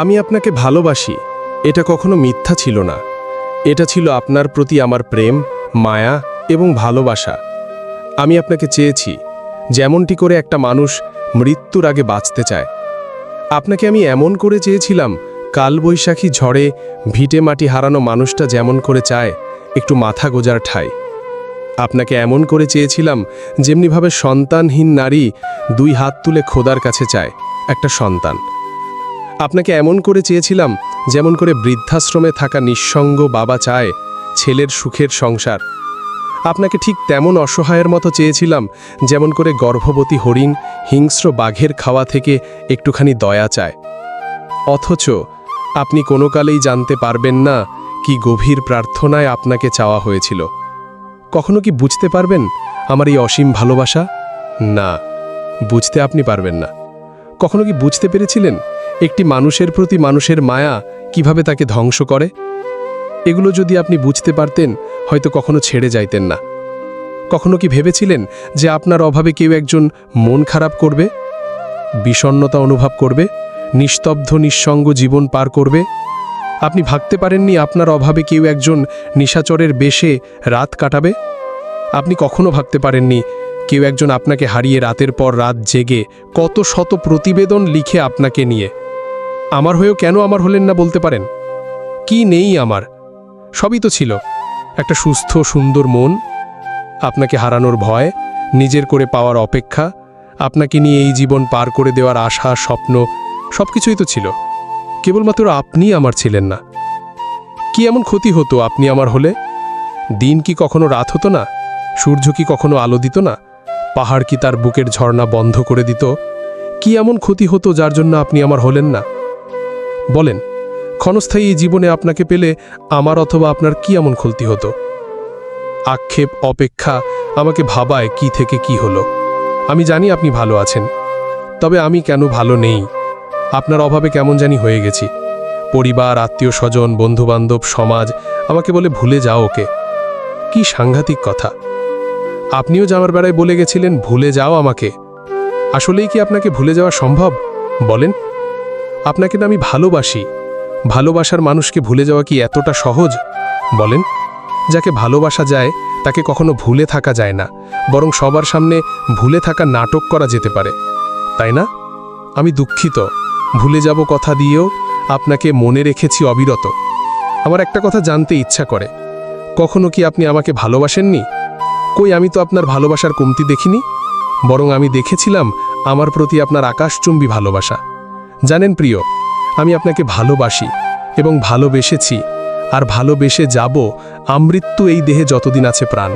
আমি আপনাকে ভালোবাসি। এটা কখনো মিথ্যা ছিল না। এটা ছিল আপনার প্রতি আমার প্রেম, মায়া এবং ভালোবাসা। আমি আপনাকে চেয়েছি, যেমনটি করে একটা মানুষ মৃত্যুর আগে বাঁচতে চায়। আপনাকে আমি এমন করে চেয়েছিলাম, কালবৈশাখী ঝড়ে ভিটে মাটি হারানো মানুষটা যেমন করে চায়, একটু মাথা গোজার ঠাই। আপনাকে এমন করে চেয়েছিলাম, যেমনিভাবে সন্তানহীন নারী দুই হাত তুলে খোদার কাছে চায়, একটা সন্তান। আপনাকে এমন করে চেয়েছিলাম, যেমন করে বৃদ্ধাশ্রমে থাকা নিঃসঙ্গ বাবা চায় ছেলের সুখের সংসার। আপনাকে ঠিক তেমন অসহায়ের মতো চেয়েছিলাম, যেমন করে গর্ভবতী হরিণ হিংস্র বাঘের খাওয়া থেকে একটুখানি দয়া চায়। অথচ আপনি কোনো কালেই জানতে পারবেন না কি গভীর প্রার্থনায় আপনাকে চাওয়া হয়েছিল। কখনো কি বুঝতে পারবেন আমার এই অসীম ভালোবাসা? না, বুঝতে আপনি পারবেন না। কখনো কি বুঝতে পেরেছিলেন একটি মানুষের প্রতি মানুষের মায়া কীভাবে তাকে ধ্বংস করে? এগুলো যদি আপনি বুঝতে পারতেন, হয়তো কখনো ছেড়ে যাইতেন না। কখনো কি ভেবেছিলেন যে আপনার অভাবে কেউ একজন মন খারাপ করবে? বিষণ্ণতা অনুভব করবে? নিস্তব্ধ, নিঃসঙ্গ জীবন পার করবে? আপনি ভাবতে পারেননি আপনার অভাবে কেউ একজন নিশাচরের বেশে রাত কাটাবে? আপনি কখনো ভাবতে পারেননি কেউ একজন আপনাকে হারিয়ে রাতের পর রাত জেগে কত শত প্রতিবেদন লিখে আপনাকে নিয়ে? আমার হয়েও কেন আমার হলেন না বলতে পারেন? কি নেই আমার? সবই তো ছিল। একটা সুস্থ, সুন্দর মন, আপনাকে হারানোর ভয়, নিজের করে পাওয়ার অপেক্ষা, আপনাকে নিয়ে এই জীবন পার করে দেওয়ার আশা, স্বপ্ন সব কিছুই তো ছিল। কেবলমাত্র আপনি আমার ছিলেন না। কি এমন ক্ষতি হতো আপনি আমার হলে? দিন কি কখনো রাত হতো না? সূর্য কি কখনো আলো দিত না? পাহাড় কি তার বুকের ঝর্ণা বন্ধ করে দিত? কি এমন ক্ষতি হতো যার জন্য আপনি আমার হলেন না? বলেন, ক্ষণস্থায়ী জীবনে আপনাকে পেলে আমার অথবা আপনার কি এমন ক্ষতি হতো? আক্ষেপ, অপেক্ষা, আমাকে ভাবায় কি থেকে কি হলো। আমি জানি আপনি ভালো আছেন, তবে আমি কেন ভালো নেই? আপনার অভাবে কেমন জানি হয়ে গেছি। পরিবার আত্মীয় স্বজন বন্ধুবান্ধব, সমাজ, আমাকে বলে ভুলে যাও ওকে। কি সাংঘাতিক কথা। আপনিও যাওয়ার বেড়ায় বলে গেছিলেন, ভুলে যাও আমাকে। আসলেই কি আপনাকে ভুলে যাওয়া সম্ভব? বলেন। আপনাকে না আমি ভালোবাসি। ভালোবাসার মানুষকে ভুলে যাওয়া কি এতটা সহজ? বলেন। যাকে ভালোবাসা যায়, তাকে কখনো ভুলে থাকা যায় না। বরং সবার সামনে ভুলে থাকা নাটক করা যেতে পারে। তাই না? আমি দুঃখিত। ভুলে যাব কথা দিয়েও আপনাকে মনে রেখেছি অবিরত। আমার একটা কথা জানতে ইচ্ছা করে। কখনো কি আপনি আমাকে ভালোবাসেননি? কই আমি তো আপনার ভালোবাসার কমতি দেখিনি? বরং আমি দেখেছিলাম আমার প্রতি আপনার আকাশচুম্বী ভালোবাসা। জানেন প্রিয়, আমি আপনাকে ভালোবাসি এবং ভালোবেসেছি, আর ভালোবেসে যাব আমৃত্যু এই দেহে যতদিন আছে প্রাণ।